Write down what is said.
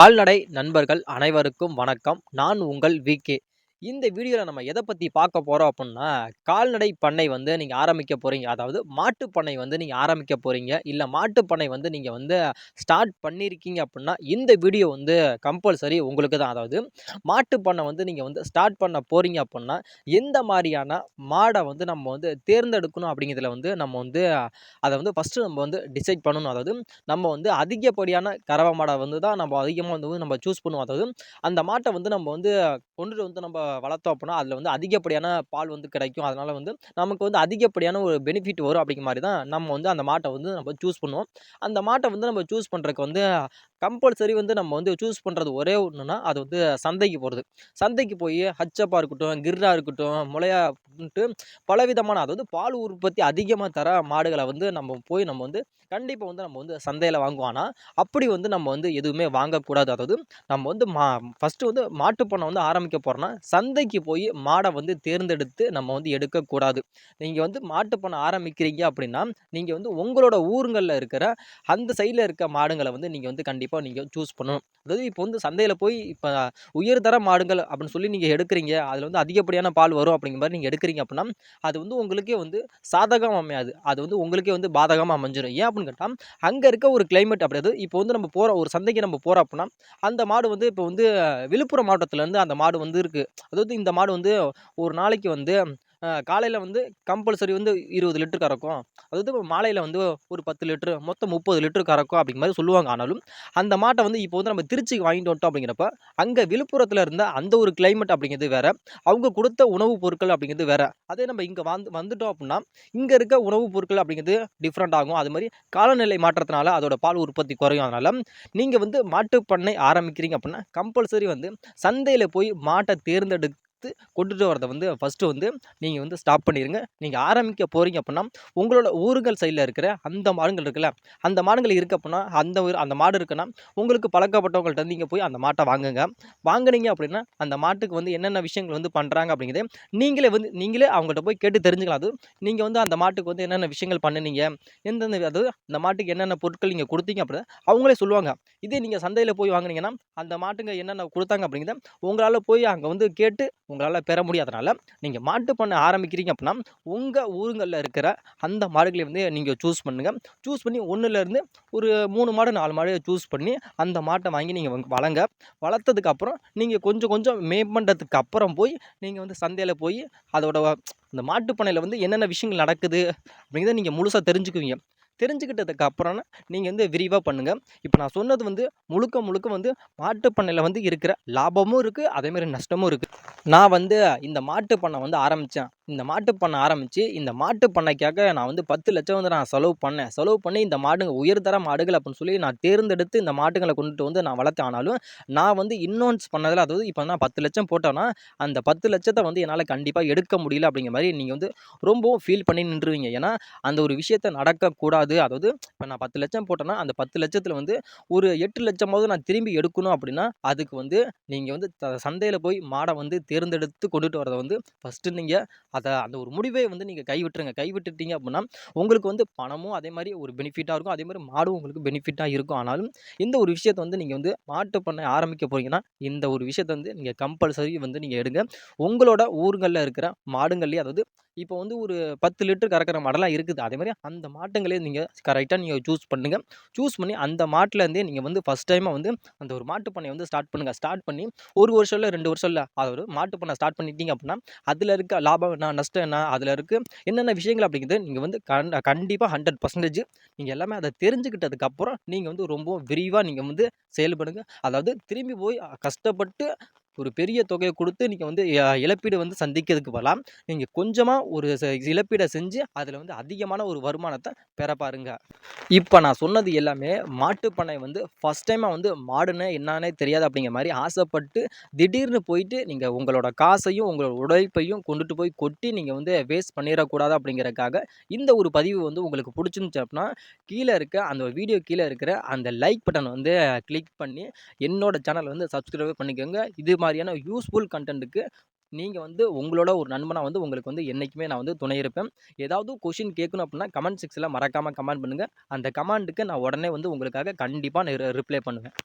கால்நடை நண்பர்கள் அனைவருக்கும் வணக்கம். நான் உங்கள் விகே இந்த வீடியோவில் நம்ம எதை பற்றி பார்க்க போகிறோம் அப்படின்னா கால்நடை பண்ணை வந்து நீங்கள் ஆரம்பிக்க போகிறீங்க அதாவது மாட்டு பண்ணை வந்து நீங்கள் ஆரம்பிக்க போகிறீங்க இல்லை மாட்டு பண்ணை வந்து நீங்கள் வந்து ஸ்டார்ட் பண்ணியிருக்கீங்க அப்படின்னா இந்த வீடியோ வந்து கம்பல்சரி உங்களுக்கு தான். அதாவது மாட்டு பண்ணை வந்து நீங்கள் வந்து ஸ்டார்ட் பண்ண போகிறீங்க அப்படின்னா எந்த மாதிரியான மாடை வந்து நம்ம வந்து தேர்ந்தெடுக்கணும் அப்படிங்கிறதுல வந்து நம்ம வந்து அதை வந்து ஃபஸ்ட்டு நம்ம வந்து டிசைட் பண்ணணும். அதாவது நம்ம வந்து அதிகப்படியான கறவை மாடை வந்து தான் நம்ம அதிகமாக வந்து நம்ம சூஸ் பண்ணுவோம். அதாவது அந்த மாட்டை வந்து நம்ம வந்து கொண்டுட்டு வந்து நம்ம வளர்த்தோம் அப்படின்னா அதில் வந்து அதிகப்படியான பால் வந்து கிடைக்கும். அதனால் வந்து நமக்கு வந்து அதிகப்படியான ஒரு பெனிஃபிட் வரும் அப்படிங்கிற மாதிரி தான் நம்ம வந்து அந்த மாட்டை வந்து நம்ம சூஸ் பண்ணுவோம். அந்த மாட்டை வந்து நம்ம சூஸ் பண்ணுறதுக்கு வந்து கம்பல்சரி வந்து நம்ம வந்து சூஸ் பண்ணுறது ஒரே ஒன்றுனா அது வந்து சந்தைக்கு போகிறது சந்தைக்கு போய் ஹச்சப்பாக இருக்கட்டும் கிர்ரா இருக்கட்டும் முளையாட்டு பலவிதமான அதாவது பால் உற்பத்தி அதிகமாக தர மாடுகளை வந்து நம்ம போய் நம்ம வந்து கண்டிப்பாக வந்து நம்ம வந்து சந்தையில் வாங்குவோம். ஆனால் அப்படி வந்து நம்ம வந்து எதுவுமே வாங்கக்கூடாது. அதாவது நம்ம வந்து மா ஃபஸ்ட்டு வந்து மாட்டுப்பண்ணை வந்து ஆரம்பிக்க போகிறோன்னா சந்தைக்கு போய் மாடை வந்து தேர்ந்தெடுத்து நம்ம வந்து எடுக்கக்கூடாது. நீங்கள் வந்து மாட்டுப்பண்ணை ஆரம்பிக்கிறீங்க அப்படின்னா நீங்கள் வந்து உங்களோட ஊருங்களில் இருக்கிற அந்த சைடில் இருக்க மாடுங்களை வந்து நீங்கள் வந்து கண்டிப்பாக நீங்கள் சூஸ் பண்ணணும். அதாவது இப்போ வந்து சந்தையில் போய் இப்போ உயர்தர மாடுகள் அப்படின்னு சொல்லி நீங்கள் எடுக்கிறீங்க. அதில் வந்து அதிகப்படியான பால் வரும் அப்படிங்கிற மாதிரி நீங்கள் எடுக்கிறீங்க அப்படின்னா அது வந்து உங்களுக்கே வந்து சாதகம் அமையாது. அது வந்து உங்களுக்கே வந்து பாதகமாக அமைஞ்சிடும் ஏன் அப்படின்னு கேட்டால் அங்கே இருக்க ஒரு கிளைமேட் அப்படியாது இப்போ வந்து நம்ம போகிற ஒரு சந்தைக்கு நம்ம போகிறோம் அப்படின்னா அந்த மாடு வந்து இப்போ வந்து விழுப்புரம் மாவட்டத்துலேருந்து அந்த மாடு வந்து இருக்குது அதாவது இந்த மாடு வந்து ஒரு நாளைக்கு வந்து காலையில் வந்து கம்பல்சரி வந்து இருபது லிட்டர் கறக்கும். அதாவது மாலையில் வந்து ஒரு பத்து லிட்ரு மொத்தம் முப்பது லிட்டரு கறக்கும் அப்படிங்கிற மாதிரி சொல்லுவாங்க. ஆனாலும் அந்த மாட்டை வந்து இப்போ வந்து நம்ம திருச்சிக்கு வாங்கிட்டு வந்துட்டோம் அப்படிங்கிறப்ப அங்கே விழுப்புரத்தில் இருந்த அந்த ஒரு கிளைமேட் அப்படிங்கிறது வேறு. அவங்க கொடுத்த உணவுப் பொருட்கள் அப்படிங்கிறது வேறு. அதே நம்ம இங்கே வந்து வந்துட்டோம் அப்படின்னா இங்கே இருக்க உணவுப் பொருட்கள் அப்படிங்கிறது டிஃப்ரெண்ட் ஆகும். அது மாதிரி காலநிலை மாற்றத்தினால அதோட பால் உற்பத்தி குறையும். அதனால் நீங்கள் வந்து மாட்டு பண்ணை ஆரம்பிக்கிறீங்க அப்படின்னா கம்பல்சரி வந்து சந்தையில் போய் மாட்டை தேர்ந்தெடு எடுத்து கொண்டுட்டு வரதை வந்து ஃபஸ்ட்டு வந்து நீங்கள் வந்து ஸ்டாப் பண்ணிடுங்க நீங்கள் ஆரம்பிக்க போகிறீங்க அப்படின்னா உங்களோட ஊருகள் சைடில் இருக்கிற அந்த மாடுகள் இருக்குல்ல அந்த மாடுகள் இருக்கு அப்படின்னா அந்த அந்த மாடு இருக்குன்னா உங்களுக்கு பழக்கப்பட்டவங்கள்ட்ட நீங்கள் போய் அந்த மாட்டை வாங்குங்க. வாங்கினீங்க அப்படின்னா அந்த மாட்டுக்கு வந்து என்னென்ன விஷயங்கள் வந்து பண்ணுறாங்க அப்படிங்கிறது நீங்களே வந்து நீங்களே அவங்கள்ட்ட போய் கேட்டு தெரிஞ்சுக்கலாம். அது நீங்கள் வந்து அந்த மாட்டுக்கு வந்து என்னென்ன விஷயங்கள் பண்ணினீங்க எந்தெந்த அதாவது அந்த மாட்டுக்கு என்னென்ன பொருட்கள் நீங்கள் கொடுத்தீங்க அப்படின்னா அவங்களே சொல்லுவாங்க. இதே நீங்கள் சந்தையில் போய் வாங்கினீங்கன்னா அந்த மாட்டுங்க என்னென்ன கொடுத்தாங்க அப்படிங்கிறத உங்களால் போய் அங்கே வந்து கேட்டு உங்களால் பெற முடியாதனால நீங்கள் மாட்டு பண்ண ஆரம்பிக்கிறீங்க அப்படின்னா உங்கள் ஊருங்களில் இருக்கிற அந்த மாடுகளை வந்து நீங்கள் சூஸ் பண்ணுங்கள் சூஸ் பண்ணி ஒன்றுலேருந்து ஒரு மூணு மாடு நாலு மாடு சூஸ் பண்ணி அந்த மாட்டை வாங்கி நீங்கள் வளங்க. வளர்த்ததுக்கப்புறம் நீங்கள் கொஞ்சம் கொஞ்சம் மேம்பண்டத்துக்கு அப்புறம் போய் நீங்கள் வந்து சந்தையில் போய் அதோட இந்த மாட்டுப்பண்ணையில் வந்து என்னென்ன விஷயங்கள் நடக்குது அப்படிங்கிறத நீங்கள் முழுசாக தெரிஞ்சுக்குவீங்க. தெரிஞ்சுக்கிட்டதுக்கு அப்புறம் நீங்கள் வந்து விரிவாக பண்ணுங்கள் இப்போ நான் சொன்னது வந்து முழுக்க முழுக்க வந்து மாட்டு பண்ணையில் வந்து இருக்கிற லாபமும் இருக்குது அதேமாதிரி நஷ்டமும் இருக்குது நான் வந்து இந்த மாட்டு பண்ணை வந்து ஆரம்பித்தேன் இந்த மாட்டு பண்ணை ஆரம்பித்து இந்த மாட்டு பண்ணைக்காக நான் வந்து பத்து லட்சம் வந்து நான் செலவு பண்ணேன். செலவு பண்ணி இந்த மாடுங்க உயர்தர மாடுகள் அப்படின்னு சொல்லி நான் தேர்ந்தெடுத்து இந்த மாட்டுங்களை கொண்டுட்டு வந்து நான் வளர்த்தேன். ஆனாலும் நான் வந்து இன்னொன்ஸ் பண்ணதில் அதாவது இப்போ நான் பத்து லட்சம் போட்டோன்னா அந்த பத்து லட்சத்தை வந்து என்னால் கண்டிப்பாக எடுக்க முடியல அப்படிங்கிற மாதிரி நீங்கள் வந்து ரொம்பவும் ஃபீல் பண்ணி நின்றுவீங்க ஏன்னா அந்த ஒரு விஷயத்த நடக்கக்கூடாது கூடாது அதாவது இப்போ நான் பத்து லட்சம் போட்டேன்னா அந்த பத்து லட்சத்தில் வந்து ஒரு எட்டு லட்சமாவது நான் திரும்பி எடுக்கணும் அப்படின்னா அதுக்கு வந்து நீங்கள் வந்து சந்தையில் போய் மாடை வந்து தேர்ந்தெடுத்து கொண்டுட்டு வரதை வந்து ஃபஸ்ட்டு நீங்கள் அதை அந்த ஒரு முடிவை வந்து நீங்கள் கைவிட்டுருங்க. கைவிட்டுட்டீங்க அப்படின்னா உங்களுக்கு வந்து பணமும் அதே மாதிரி ஒரு பெனிஃபிட்டாக இருக்கும். அதே மாதிரி மாடும் உங்களுக்கு பெனிஃபிட்டாக இருக்கும். ஆனாலும் இந்த ஒரு விஷயத்தை வந்து நீங்கள் வந்து மாட்டு பண்ணை ஆரம்பிக்க போகிறீங்கன்னா இந்த ஒரு விஷயத்தை வந்து நீங்கள் கம்பல்சரி வந்து நீங்கள் எடுங்க. உங்களோட ஊருங்களில் இருக்கிற மாடுங்கள்லேயே அதாவது இப்போ வந்து ஒரு பத்து லிட்டர் கறக்கிற மாடெல்லாம் இருக்குது. அதே மாதிரி அந்த மாட்டுங்களே நீங்கள் கரெக்டாக நீங்கள் சூஸ் பண்ணுங்கள் சூஸ் பண்ணி அந்த மாட்டிலேருந்தே நீங்கள் வந்து ஃபஸ்ட் டைமாக வந்து அந்த ஒரு மாட்டு பண்ணை வந்து ஸ்டார்ட் பண்ணுங்கள் ஸ்டார்ட் பண்ணி ஒரு வருஷம் இல்லை ரெண்டு வருஷம் இல்லை அது ஒரு மாட்டு பண்ணை ஸ்டார்ட் பண்ணிட்டீங்க அப்படின்னா அதில் இருக்க லாபம் என்ன நஷ்டம் என்ன அதில் இருக்க என்னென்ன விஷயங்கள் அப்படிங்கிறது நீங்கள் வந்து கண் கண்டிப்பாக ஹண்ட்ரட் பர்சன்டேஜ் நீங்கள் எல்லாமே அதை தெரிஞ்சுக்கிட்டதுக்கப்புறம் நீங்கள் வந்து ரொம்ப விரிவாக நீங்கள் வந்து செயல்படுங்க. அதாவது திரும்பி போய் கஷ்டப்பட்டு ஒரு பெரிய தொகையை கொடுத்து நீங்கள் வந்து இழப்பீடு வந்து சந்திக்கிறதுக்கு பதிலாக நீங்கள் கொஞ்சமாக ஒரு இழப்பீடை செஞ்சு அதில் வந்து அதிகமான ஒரு வருமானத்தை பெற பாருங்க. இப்போ நான் சொன்னது எல்லாமே மாட்டுப்பண்ணை வந்து ஃபஸ்ட் டைமாக வந்து மாடுன்னு என்னன்னே தெரியாது அப்படிங்கிற மாதிரி ஆசைப்பட்டு திடீர்னு போயிட்டு நீங்கள் உங்களோட காசையும் உங்களோட உழைப்பையும் கொண்டுட்டு போய் கொட்டி நீங்கள் வந்து வேஸ்ட் பண்ணிடக்கூடாது அப்படிங்கிறதுக்காக இந்த ஒரு பதிவு வந்து உங்களுக்கு பிடிச்சிருந்துச்சு அப்படின்னா கீழே இருக்க அந்த வீடியோ கீழே இருக்கிற அந்த லைக் பட்டன் வந்து கிளிக் பண்ணி என்னோட சேனல் வந்து சப்ஸ்கிரைப் பண்ணிக்கோங்க. இது மாதிரி மாதிரியான யூஸ்ஃபுல் கண்டென்ட்டுக்கு நீங்கள் வந்து உங்களோட ஒரு நண்பனாக வந்து உங்களுக்கு வந்து என்றைக்குமே நான் வந்து துணை இருப்பேன். ஏதாவது கொஷின் கேட்கணும் அப்படின்னா கமெண்ட் செக்ஸில் மறக்காமல் கமெண்ட் பண்ணுங்கள் அந்த கமெண்ட்டுக்கு நான் உடனே வந்து உங்களுக்காக கண்டிப்பாக நான் ரிப்ளை பண்ணுவேன்.